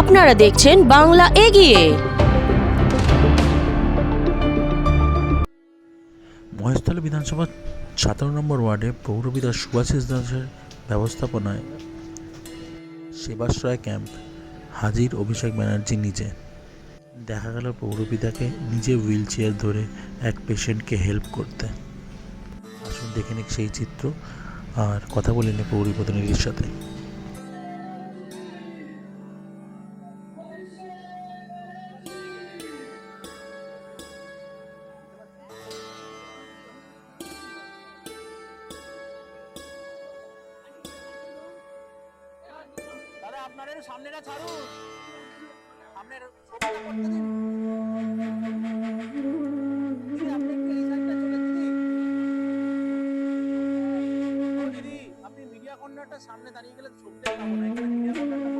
আপনারা দেখছেন বাংলা এগিয়ে। মহেশতলা বিধানসভা সতেরো নম্বর ওয়ার্ডে পৌরবিদা সুভাষিস দাসের ব্যবস্থাপনায় সেবাশ্রয় ক্যাম্প, হাজির অভিষেক ব্যানার্জি নিজে। দেখা গেল পৌরপিতাকে নিজে হুইল চেয়ার ধরে এক পেশেন্টকে হেল্প করতে। আসুন দেখে নিক সেই চিত্র, আর কথা বলে নি পৌর প্রতিনিধির সাথে। আপনার সামনেটা ছাড়ুন। আপনার করতে আপনি মিডিয়া কর্নারটা সামনে দাঁড়িয়ে গেলে ছবিটা পাবো না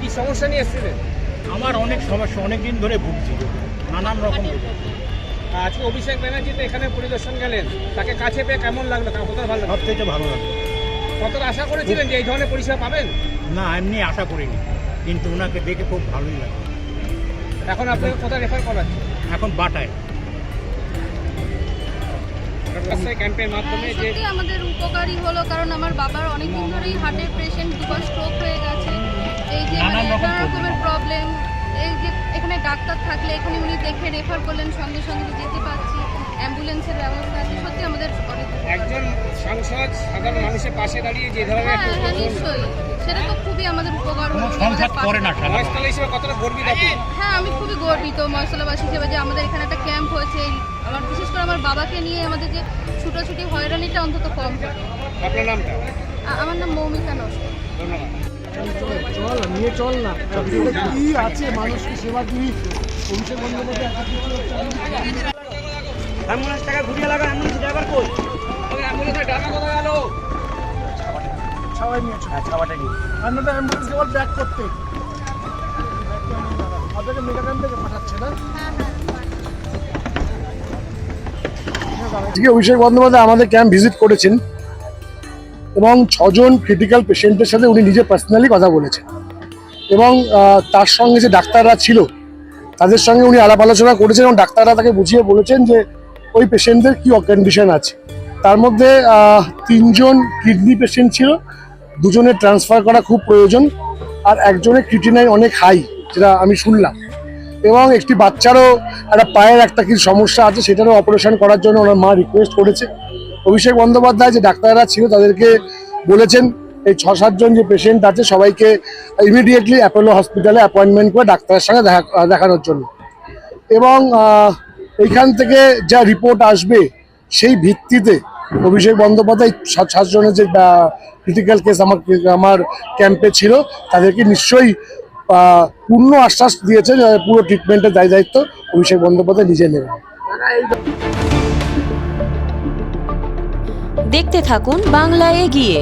কি সমস্যা নিয়ে এসেছিলেন? আমার অনেক সমস্যা অনেক দিন ধরে ভুগছি। নানান রকম আজকে অভিষেক ব্যানার্জি তো এখানে পরিদর্শন গেলেন। তাকে কাছে পেয়ে কেমন লাগল? তা- কতটা ভালো লাগল? সব থেকে ভালো লাগে কতটা আশা করেছিলেন যে এই ধরনের পরিষেবা পাবেন? না এমনি আশা করিনি। কিন্তু ওনাকে দেখে খুব ভালোই লাগে এখন আপনাকে কোথায় রেফার করাচ্ছে এখন বাটায়। সত্যি আমাদের উপকারী হলো কারণ আমার বাবার অনেক দিন ধরেই হার্টের পেশেন্ট দুবার স্ট্রোক হয়ে গেছে। এই যে মানে নানা রকমের প্রবলেম এই যে এখানে ডাক্তার থাকলে এখানে উনি দেখে রেফার করলেন সঙ্গে সঙ্গে যেতে পারছি। অ্যাম্বুলেন্সের ব্যবস্থা আছে সত্যি আমাদের অনেক। একজন সাংসদ সাধারণ মানুষের পাশে দাঁড়িয়ে যে ধরনের হ্যাঁ হ্যাঁ নিশ্চয়ই। সেটা তো খুবই আমাদের উপকার হলো করে না কতটা গর্বিত হ্যাঁ আমি খুবই গর্বিত মশলাবাসী হিসেবে যে আমাদের হয়েছে আমার বিশেষ করে আমার বাবাকে নিয়ে আমাদের যে ছুটোছুটি হয়রানিটা অন্তত কম হবে আপনার নামটা? আমার নাম মৌমিতা নস্কর। চল নিয়ে চল না। কি আছে মানুষকে সেবা দিবি অ্যাম্বুলেন্স টাকা ঘুরিয়ে লাগা অ্যাম্বুলেন্স ড্রাইভার কই? অ্যাম্বুলেন্সের ডাকা কোথায় গেল? সবাই নিয়ে অ্যাম্বুলেন্স কেবল ব্যাক করতে। আপনাকে মেগা ক্যাম্প থেকে পাঠাচ্ছে না? আজকে অভিষেক বন্দ্যোপাধ্যায় আমাদের ক্যাম্প ভিজিট করেছেন এবং ছজন ক্রিটিক্যাল পেশেন্টের সাথে উনি নিজে পার্সোনালি কথা বলেছেন। এবং তার সঙ্গে যে ডাক্তাররা ছিল, তাদের সঙ্গে উনি আলাপ আলোচনা করেছেন এবং ডাক্তাররা তাকে বুঝিয়ে বলেছেন যে ওই পেশেন্টদের কী কন্ডিশন আছে। তার মধ্যে তিনজন কিডনি পেশেন্ট ছিল, দুজনের ট্রান্সফার করা খুব প্রয়োজন, আর একজনের ক্রিটিনাইন অনেক হাই যেটা আমি শুনলাম। এবং একটি বাচ্চারও একটা পায়ের একটা কি সমস্যা আছে সেটারও অপারেশন করার জন্য ওনার মা রিকোয়েস্ট করেছে। অভিষেক বন্দ্যোপাধ্যায় যে ডাক্তাররা ছিল তাদেরকে বলেছেন, এই ছ সাতজন যে পেশেন্ট আছে সবাইকে ইমিডিয়েটলি অ্যাপোলো হসপিটালে অ্যাপয়েন্টমেন্ট করে ডাক্তারের সঙ্গে দেখা, দেখানোর জন্য। এবং এইখান থেকে যা রিপোর্ট আসবে সেই ভিত্তিতে অভিষেক বন্দ্যোপাধ্যায় সাত সাতজনের যে ক্রিটিক্যাল কেস আমার আমার ক্যাম্পে ছিল, তাদেরকে নিশ্চয়ই পূর্ণ আশ্বাস দিয়েছে যে পুরো ট্রিটমেন্টের দায় দায়িত্ব অভিষেক বন্দ্যোপাধ্যায় নিজে নেবেন দেখতে থাকুন বাংলা এগিয়ে।